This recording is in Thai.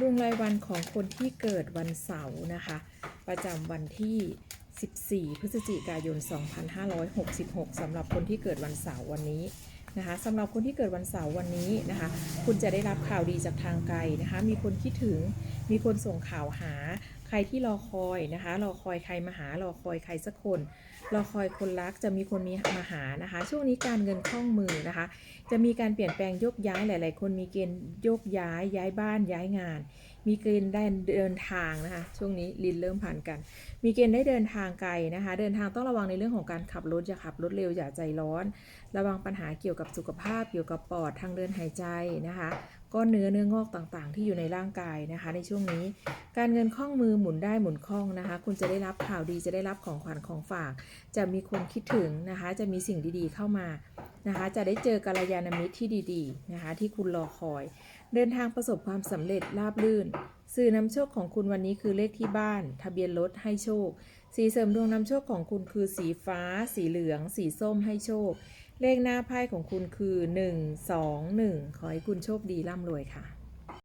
ดวงรายวันของคนที่เกิดวันเสาร์นะคะ ประจำวันที่ 14 พฤศจิกายน 2566สำหรับคนที่เกิดวันเสาร์วันนี้นะคะสำหรับคนที่เกิดวันเสาร์วันนี้นะคะ คุณจะได้รับข่าวดีจากทางไกลนะคะ มีคนคิดถึง มีคนส่งข่าวหา ใครที่รอคอยนะคะรอคอยใครมาหารอคอยใครสักคนรอคอยคนรักจะมีคนมีมาหานะคะ ช่วงนี้การเงินคล่องมือนะคะ จะมีการเปลี่ยนแปลงโยกย้ายหลาย ๆ คนมีเกณฑ์โยกย้ายย้ายบ้านย้ายงาน มีเกณฑ์ได้เดินทางนะคะ ช่วงนี้ลินเริ่มผ่านกัน มีเกณฑ์ได้เดินทางไกลนะคะ เดินทางต้องระวังในเรื่องของการขับรถอย่าขับรถเร็วอย่าใจร้อน ระวังปัญหาเกี่ยวกับสุขภาพเกี่ยวกับปอดทางเดินหายใจนะคะก้อนเนื้อเนื้องอกต่างๆ ที่อยู่ในร่างกายนะคะ ในช่วงนี้ การเงินคล่องมือหมุนได้หมุนคล่องนะคะ คุณจะได้รับข่าวดีจะได้รับของขวัญของฝาก จะมีคนคิดถึงนะคะ จะมีสิ่งดีๆเข้ามา นะคะ จะได้เจอกัลยาณมิตรที่ดีๆนะคะ ที่คุณรอคอย เดินทางประสบความสำเร็จราบรื่น สื่อนำโชคของคุณวันนี้คือเลขที่บ้าน ทะเบียนรถให้โชค สีเสริมดวงนำโชคของคุณคือสีฟ้า สีเหลือง สีส้มให้โชค เลขหน้าไพ่ของคุณคือ 1 2 1 ขอให้คุณโชคดีร่ำรวยค่ะ